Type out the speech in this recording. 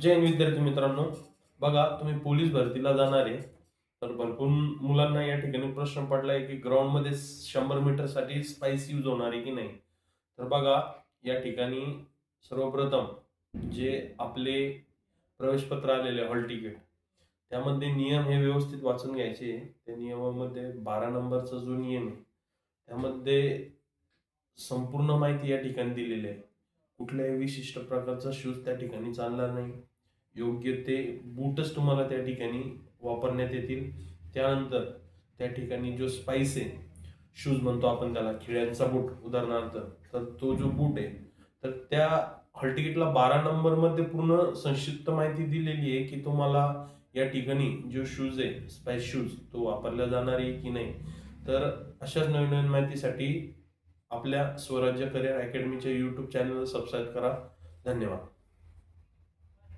जैन विद्यार्थी मित्रांनो. बघा तुम्ही पोलीस भरतीला जाणार आहे. तर भरपूर मुलांना या ठिकाणी प्रश्न पडलाय की ग्राउंडमध्ये शंभर मीटरसाठी स्पाइस यूज होणार आहे की नाही? तर बघा या ठिकाणी सर्वप्रथम जे आपले प्रवेशपत्र आलेले हॉल तिकीट त्यामध्ये नियम हे व्यवस्थित वाचून घ्यायचे. त्या नियमामध्ये बारा नंबरचा जो नियम आहे त्यामध्ये संपूर्ण माहिती या ठिकाणी दिलेली आहे. कुठल्याही विशिष्ट प्रकारचा शूज त्या ठिकाणी चालणार नाही. योग्य ते बूटच तुम्हाला त्या ठिकाणी वापरण्यात येतील. त्यानंतर त्या ठिकाणी जो स्पाइस आहे शूज म्हणतो आपण त्याला खिळ्यांचा बूट उदाहरणार्थ तर तो जो बूट आहे तर त्या हॉल तिकीटला बारा नंबरमध्ये पूर्ण संक्षिप्त माहिती दिलेली आहे की तुम्हाला या ठिकाणी जो शूज आहे स्पाइस शूज तो वापरला जाणार आहे की नाही. तर अशाच नवीन नवीन माहितीसाठी आपल्या स्वराज्य करिअर अकॅडमीच्या यूट्यूब चॅनलला सबस्क्राईब करा. धन्यवाद.